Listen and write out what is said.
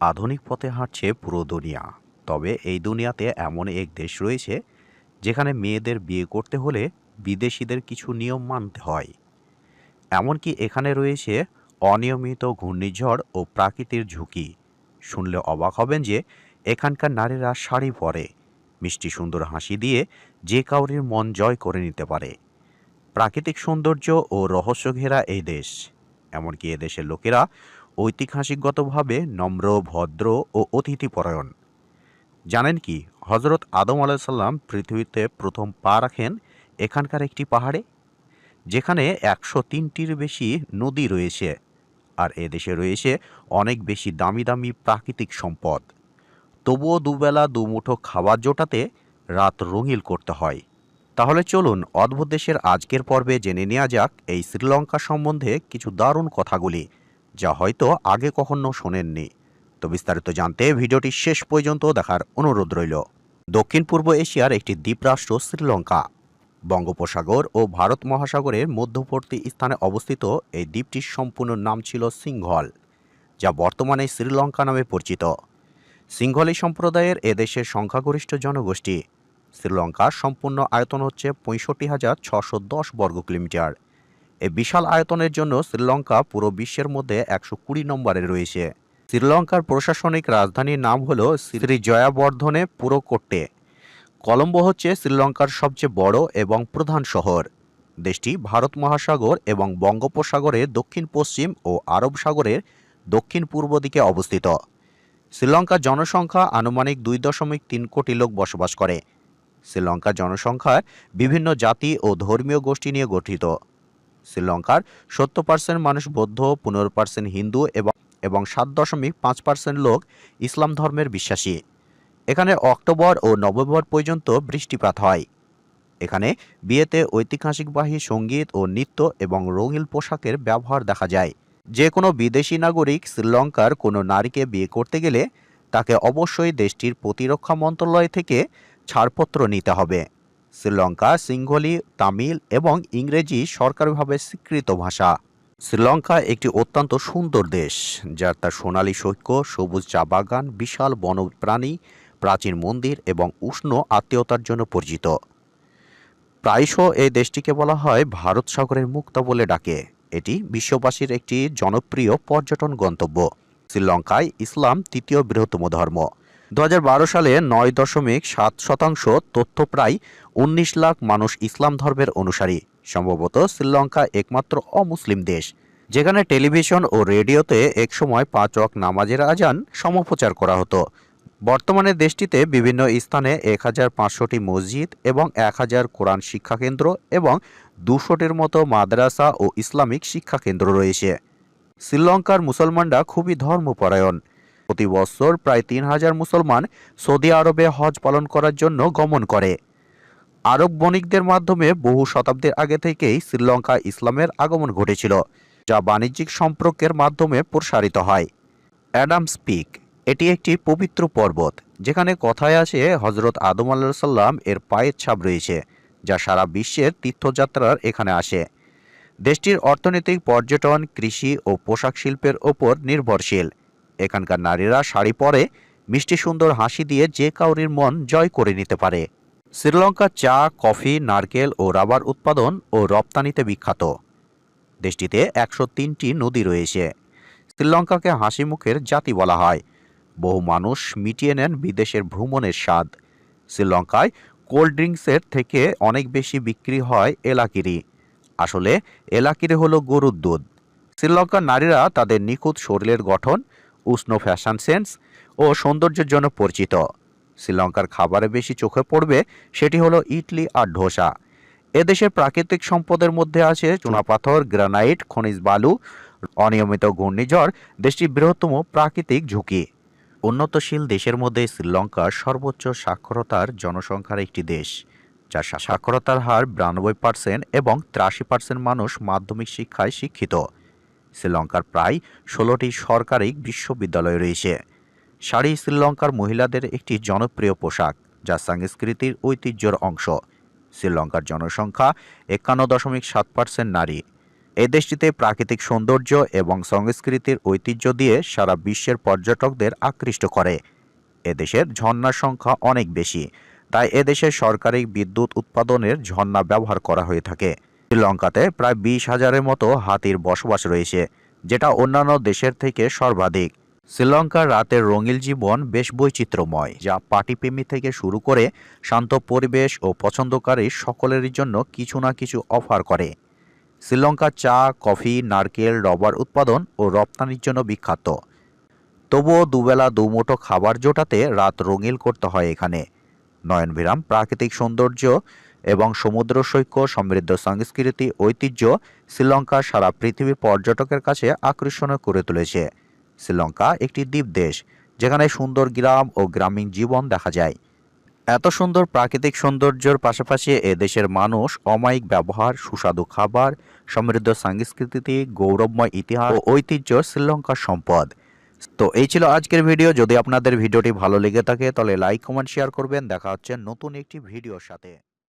আধুনিক পথে হাঁটছে পুরো দুনিয়া। তবে এই দুনিয়াতে এমন এক দেশ রয়েছে, যেখানে মেয়েদের বিয়ে করতে হলে বিদেশিদের কিছু নিয়ম মানতে হয়। এমনকি এখানে রয়েছে অনিয়মিত ঘূর্ণিঝড় ও প্রাকৃতিক ঝুঁকি। শুনলে অবাক হবেন যে, এখানকার নারীরা শাড়ি পরে, মিষ্টি সুন্দর হাসি দিয়ে যে কাউরির মন জয় করে নিতে পারে। প্রাকৃতিক সৌন্দর্য ও রহস্য ঘেরা এই দেশ। এমনকি এদেশের লোকেরা ঐতিহাসিকগতভাবে নম্র, ভদ্র ও অতিথিপরায়ণ। জানেন কি হজরত আদম আলাইসাল্লাম পৃথিবীতে প্রথম পা রাখেন এখানকার একটি পাহাড়ে? যেখানে একশো তিনটির বেশি নদী রয়েছে আর এদেশে রয়েছে অনেক বেশি দামি দামি প্রাকৃতিক সম্পদ। তবুও দুবেলা দুমুঠো খাবার জোটাতে রাত রঙিল করতে হয়। তাহলে চলুন অদ্ভুত দেশের আজকের পর্বে জেনে নেওয়া যাক এই শ্রীলঙ্কা সম্বন্ধে কিছু দারুণ কথাগুলি। যা হয়তো আগে কখনো শোনেননি। তো বিস্তারিত জানতে ভিডিওটি শেষ পর্যন্ত দেখার অনুরোধ রইল। দক্ষিণ পূর্ব এশিয়ার একটি দ্বীপরাষ্ট্র শ্রীলঙ্কা। বঙ্গোপসাগর ও ভারত মহাসাগরের মধ্যবর্তী স্থানে অবস্থিত এই দ্বীপটির সম্পূর্ণ নাম ছিল সিংহল, যা বর্তমানে শ্রীলঙ্কা নামে পরিচিত। সিংহলি সম্প্রদায়ের এদেশের সংখ্যাগরিষ্ঠ জনগোষ্ঠী। শ্রীলঙ্কার সম্পূর্ণ আয়তন হচ্ছে পঁয়ষট্টি হাজার ছশো দশ বর্গ কিলোমিটার। এই বিশাল আয়তনের জন্য শ্রীলঙ্কা পুরো বিশ্বের মধ্যে একশো কুড়ি নম্বরে রয়েছে। শ্রীলঙ্কার প্রশাসনিক রাজধানীর নাম হল শ্রী জয়াবর্ধনে পুরোকোট্টে কলম্বো হচ্ছে শ্রীলঙ্কার সবচেয়ে বড় এবং প্রধান শহর। দেশটি ভারত মহাসাগর এবং বঙ্গোপসাগরের দক্ষিণ পশ্চিম ও আরব সাগরের দক্ষিণ পূর্ব দিকে অবস্থিত। শ্রীলঙ্কার জনসংখ্যা আনুমানিক দুই দশমিক তিন কোটি লোক বসবাস করে। শ্রীলঙ্কার জনসংখ্যা বিভিন্ন জাতি ও ধর্মীয় গোষ্ঠী নিয়ে গঠিত। শ্রীলঙ্কার সত্তর পার্সেন্ট মানুষ বৌদ্ধ, পনেরো পার্সেন্ট হিন্দু এবং এবং সাত দশমিক পাঁচ পার্সেন্ট লোক ইসলাম ধর্মের বিশ্বাসী। এখানে অক্টোবর ও নভেম্বর পর্যন্ত বৃষ্টিপাত হয়। এখানে বিয়েতে ঐতিহাসিকবাহী সংগীত ও নৃত্য এবং রঙিন পোশাকের ব্যবহার দেখা যায়। যে কোনো বিদেশি নাগরিক শ্রীলঙ্কার কোনো নারীকে বিয়ে করতে গেলে তাকে অবশ্যই দেশটির প্রতিরক্ষা মন্ত্রণালয় থেকে ছাড়পত্র নিতে হবে। শ্রীলঙ্কা, সিংহলি, তামিল এবং ইংরেজি সরকারিভাবে স্বীকৃত ভাষা। শ্রীলঙ্কা একটি অত্যন্ত সুন্দর দেশ যার তার সোনালী সৈক্য, সবুজ চা বাগান, বিশাল বনপ্রাণী, প্রাচীন মন্দির এবং উষ্ণ আত্মীয়তার জন্য পরিচিত। প্রায়শ এই দেশটিকে বলা হয় ভারত সাগরের মুক্তা বলে ডাকে। এটি বিশ্ববাসীর একটি জনপ্রিয় পর্যটন গন্তব্য। শ্রীলঙ্কায় ইসলাম তৃতীয় বৃহত্তম ধর্ম। দু হাজার বারো সালে নয় দশমিক সাত শতাংশ তথ্য প্রায় উনিশ লাখ মানুষ ইসলাম ধর্মের অনুসারী, সম্ভবত শ্রীলঙ্কা একমাত্র অমুসলিম দেশ, যেখানে টেলিভিশন ও রেডিওতে একসময় পাঁচ অক নামাজের আজান সমপ্রচার করা হতো। বর্তমানে দেশটিতে বিভিন্ন স্থানে এক হাজার পাঁচশোটি মসজিদ এবং এক হাজার কোরআন শিক্ষাকেন্দ্র এবং দুশোটির মতো মাদ্রাসা ও ইসলামিক শিক্ষাকেন্দ্র রয়েছে। শ্রীলঙ্কার মুসলমানরা খুবই ধর্মপরায়ণ। প্রতি বছর প্রায় তিন হাজার মুসলমান সৌদি আরবে হজ পালন করার জন্য গমন করে। আরব বণিকদের মাধ্যমে বহু শতাব্দীর আগে থেকেই শ্রীলঙ্কা ইসলামের আগমন ঘটেছিল, যা বাণিজ্যিক সম্পর্কের মাধ্যমে প্রসারিত হয়। অ্যাডামস পিক এটি একটি পবিত্র পর্বত, যেখানে কথায় আছে হজরত আদম আল্লাহ সাল্লাম এর পায়ের ছাপ রয়েছে, যা সারা বিশ্বের তীর্থযাত্রার এখানে আসে। দেশটির অর্থনৈতিক পর্যটন, কৃষি ও পোশাক শিল্পের ওপর নির্ভরশীল। এখানকার নারীরা শাড়ি পরে মিষ্টি সুন্দর হাসি দিয়ে যে কাউরির মন জয় করে নিতে পারে। শ্রীলঙ্কা চা, কফি, নারকেল ও রাবার উৎপাদন ও রপ্তানিতে বিখ্যাত। দেশটিতে একশো তিনটি নদী রয়েছে। শ্রীলঙ্কাকে হাসি মুখের জাতি বলা হয়। বহু মানুষ মিটিয়ে নেন বিদেশের ভ্রমণের স্বাদ। শ্রীলঙ্কায় কোল্ড ড্রিঙ্কসের থেকে অনেক বেশি বিক্রি হয় এলাকিরি। আসলে এলাকিরি হলো গরুর দুধ। শ্রীলঙ্কার নারীরা তাদের নিখুঁত শরীরের গঠন উষ্ণ ফ্যাশন সেন্স ও সৌন্দর্যের জন্য পরিচিত। শ্রীলঙ্কার খাবারে বেশি চোখে পড়বে সেটি হলো ইডলি আর ধোসা। এদেশের প্রাকৃতিক সম্পদের মধ্যে আছে চুনাপাথর গ্রানাইট, খনিজ বালু, অনিয়মিত ঘূর্ণিঝড়, দেশটির বৃহত্তম প্রাকৃতিক ঝুঁকি। উন্নতশীল দেশের মধ্যে শ্রীলঙ্কা সর্বোচ্চ সাক্ষরতার জনসংখ্যার একটি দেশ, যার সাক্ষরতার হার বিরানব্বই পার্সেন্ট এবং ত্রাশি পার্সেন্ট মানুষ মাধ্যমিক শিক্ষায় শিক্ষিত। শ্রীলঙ্কার প্রায় ষোলোটি সরকারি বিশ্ববিদ্যালয় রয়েছে। শাড়ি শ্রীলঙ্কার মহিলাদের একটি জনপ্রিয় পোশাক, যা সংস্কৃতির ঐতিহ্যের অংশ। শ্রীলঙ্কার জনসংখ্যা একান্ন দশমিক সাত পার্সেন্ট নারী। এই দেশটিতে প্রাকৃতিক সৌন্দর্য এবং সংস্কৃতির ঐতিহ্য দিয়ে সারা বিশ্বের পর্যটকদের আকৃষ্ট করে। এদেশের ঝর্ণার সংখ্যা অনেক বেশি, তাই এদেশে সরকারি বিদ্যুৎ উৎপাদনের ঝর্ণা ব্যবহার করা হয়ে থাকে। শ্রীলঙ্কাতে প্রায় বিশ হাজারের মতো হাতির বসবাস রয়েছে, যেটা অন্যান্য দেশের থেকে সর্বাধিক। শ্রীলঙ্কার রাতের রঙিল জীবন বেশ বৈচিত্র্যময়, যা পার্টিপ্রেমী থেকে শুরু করে শান্ত পরিবেশ ও পছন্দকারী সকলেরই জন্য কিছু না কিছু অফার করে। শ্রীলঙ্কা চা, কফি, নারকেল, রবার উৎপাদন ও রপ্তানির জন্য বিখ্যাত। তবুও দুবেলা দুমুঠো খাবার জোটাতে রাত রঙিল করতে হয় এখানে। নয়নবিরাম প্রাকৃতিক সৌন্দর্য এবং সমুদ্র সৈক্য, সমৃদ্ধ সংস্কৃতি, ঐতিহ্য শ্রীলঙ্কা সারা পৃথিবীর পর্যটকের কাছে আকর্ষণীয় করে তুলেছে। শ্রীলঙ্কা একটি দ্বীপ দেশ, যেখানে সুন্দর গ্রাম ও গ্রামীণ জীবন দেখা যায়। এত সুন্দর প্রাকৃতিক সৌন্দর্যের পাশাপাশি দেশের মানুষ অমায়িক ব্যবহার, সুস্বাদু খাবার, সমৃদ্ধ সংস্কৃতি গৌরবময় ইতিহাস ও ঐতিহ্য শ্রীলঙ্কার সম্পদ। তো এই ছিল আজকের ভিডিও। যদি আপনাদের ভিডিওটি ভালো লেগে থাকে, তাহলে লাইক কমেন্ট শেয়ার করবেন। দেখা হচ্ছে নতুন একটি ভিডিওর সাথে।